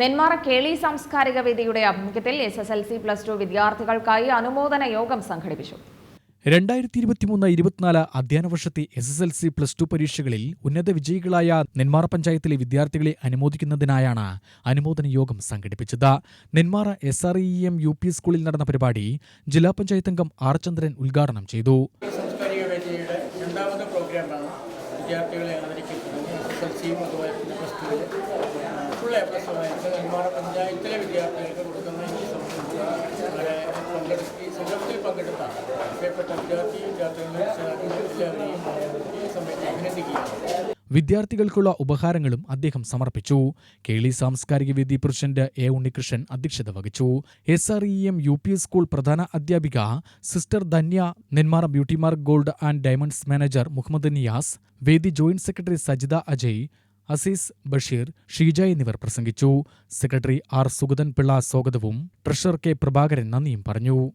നെന്മാറ കേളി സാംസ്കാരിക വേദിയുടെ ആഭിമുഖ്യത്തിൽ S S L C plus two വിദ്യാർത്ഥികൾക്കായി അനുമോദന യോഗം സംഘടിപ്പിച്ചു. രണ്ടായിരത്തി ഇരുപത്തിമൂന്ന് ഇരുപത്തിനാല് അധ്യയന വർഷത്തെ S S L C plus two പരീക്ഷകളിൽ ഉന്നത വിജയികളായ നെന്മാറ പഞ്ചായത്തിലെ വിദ്യാർത്ഥികളെ അനുമോദിക്കുന്നതിനായാണ് അനുമോദന യോഗം സംഘടിപ്പിച്ചത്. Nenmara S R E M U P സ്കൂളിൽ നടന്ന പരിപാടി ജില്ലാ പഞ്ചായത്ത് അംഗം ആർ ചന്ദ്രൻ ഉദ്ഘാടനം ചെയ്തു. സാംസ്കാരിക വേദിയുടെ രണ്ടാമത്തെ പ്രോഗ്രാമാണ് വിദ്യാർത്ഥികളെ ആദരിക്കുന്നത് എസ് എസ് എൽ സിയും അതുപോലെ പ്ലസ് ടുവിൽ എ നെന്മാറ പഞ്ചായത്തിലെ വിദ്യാർത്ഥികൾക്ക് കൊടുക്കുന്ന ഈ വളരെ പങ്കെടുത്ത് ഈ സംഗമത്തിൽ പങ്കെടുത്ത പ്രിയപ്പെട്ട വിദ്യാർത്ഥി വിദ്യാർത്ഥികളെയും ഈ സമയത്ത് അഭിനന്ദിക്കുകയാണ്. വിദ്യാർത്ഥികൾക്കുള്ള ഉപഹാരങ്ങളും അദ്ദേഹം സമർപ്പിച്ചു. കേളി സാംസ്കാരിക വേദി പ്രസിഡന്റ് എ ഉണ്ണികൃഷ്ണൻ അധ്യക്ഷത വഹിച്ചു. S R E M U P school പ്രധാന അധ്യാപിക sister Dhanya Nenmara beauty mark gold and diamonds manager Muhammad Niyas വേദി ജോയിന്റ് സെക്രട്ടറി സജിത അജയ് അസീസ് ബഷീർ ഷീജ എന്നിവർ പ്രസംഗിച്ചു. Secretary R. സുഗതൻ പിള്ള സ്വാഗതവും ട്രഷറർ കെ. പ്രഭാകരൻ നന്ദിയും പറഞ്ഞു.